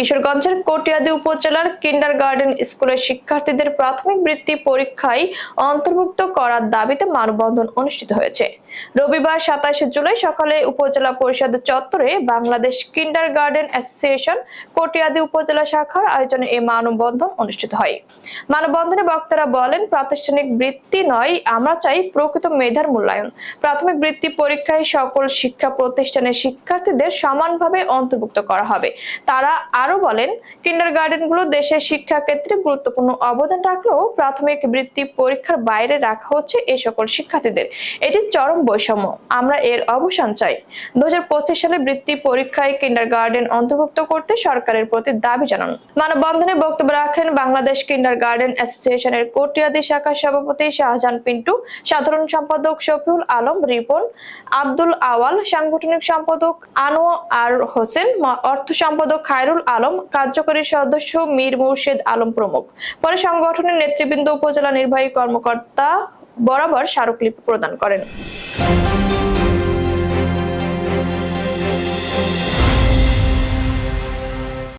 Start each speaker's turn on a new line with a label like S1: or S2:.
S1: কিশোরগঞ্জের কটিয়াদি উপজেলার কিন্ডার গার্ডেন স্কুলের শিক্ষার্থীদের প্রাথমিক বৃত্তি পরীক্ষায় অন্তর্ভুক্ত করার দাবিতে মানববন্ধন অনুষ্ঠিত হয়েছে। রবিবার সাতাশে জুলাই সকালে উপজেলা পরিষদ চত্বরে Bangladesh kindergarten association Katiadi উপজেলা শাখার আয়োজনে এই মানববন্ধন অনুষ্ঠিত হয়। মানববন্ধনে বক্তারা বলেন, প্রাতিষ্ঠানিক বৃত্তি নয়, আমরা চাই প্রকৃত মেধার মূল্যায়ন। প্রাথমিক বৃত্তি পরীক্ষায় সকল শিক্ষা প্রতিষ্ঠানের শিক্ষার্থীদের সমানভাবে অন্তর্ভুক্ত করা হবে। তারা আরও বলেন কিন্ডার গার্ডেনগুলো দেশের শিক্ষা ক্ষেত্রে গুরুত্বপূর্ণ অবদান রাখলেও প্রাথমিক বৃত্তি পরীক্ষার বাইরে রাখা হচ্ছে এই সকল শিক্ষার্থীদের। এটি চরম বৈষম্য। আমরা এর অবসান চাই। দু সালে বৃত্তি পরীক্ষায় কিন্ডার গার্ডেন অন্তর্ভুক্ত করতে সরকারের প্রতি দাবি জানান। মানববন্ধনে বক্তব্য রাখেন বাংলাদেশ কিন্ডার গার্ডেন অ্যাসোসিয়েশনের কোটিয়াদি শাখার সভাপতি শাহজাহান পিন্টু, সাধারণ সম্পাদক শফিউল আলম রিপন, আব্দুল আওয়াল সাংগঠনিক সম্পাদক আনোয়ার হোসেন অর্থ সম্পাদক খায়রুল আলম, কার্যকরী সদস্য মীর মুর্শেদ আলম প্রমুখ। পরে সংগঠনের নেতৃবৃন্দ, উপজেলা নির্বাহী কর্মকর্তা বরাবর স্মারকলিপি প্রদান করেন।